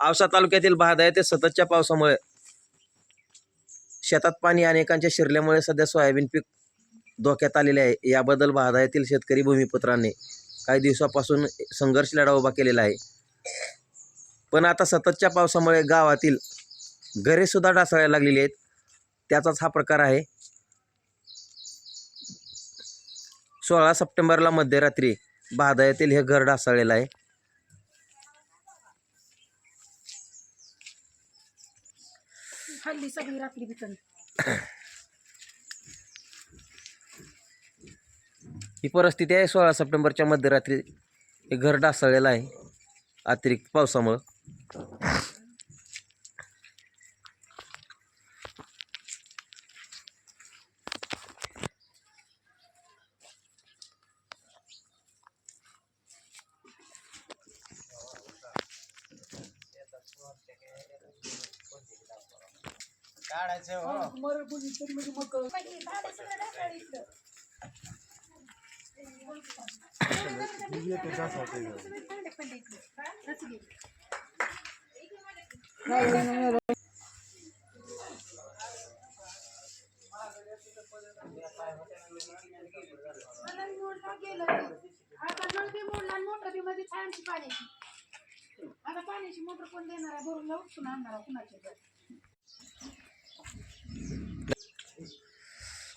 औसा तालुक्यातील भाद आहे ते सततच्या पावसामुळे शेतात पाणी अनेकांच्या शिरल्यामुळे सध्या सोयाबीन पीक धोक्यात आलेले आहे. याबद्दल बहादा येथील शेतकरी भूमिपुत्रांनी काही दिवसापासून संघर्ष लढा उभा केलेला आहे. पण आता सततच्या पावसामुळे गावातील घरे सुद्धा ढासळायला लागलेली आहेत. त्याचाच हा प्रकार आहे. सोळा सप्टेंबरला मध्यरात्री भादा येथील हे घर ढासळलेलं आहे. खाल्ली सगळी रात्री बिकन ही परिस्थिती आहे सोळा सप्टेंबरच्या मध्यरात्री. हे घर ढासळलेलं आहे. अतिरिक्त पावसामुळं. बी मध्ये छानची पाण्याची आता पाण्याची मोटर कोण देणार आहे? भरून उठून आणणार आहे कुणाच्या घरी.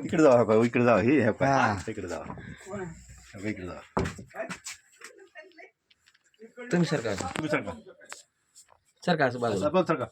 इकडे जावा का इकडे जावा हे काय इकडे जावा इकडे जावा तुम्ही सरकार. तुम्ही सरकार असं बाजूला आपण सांगा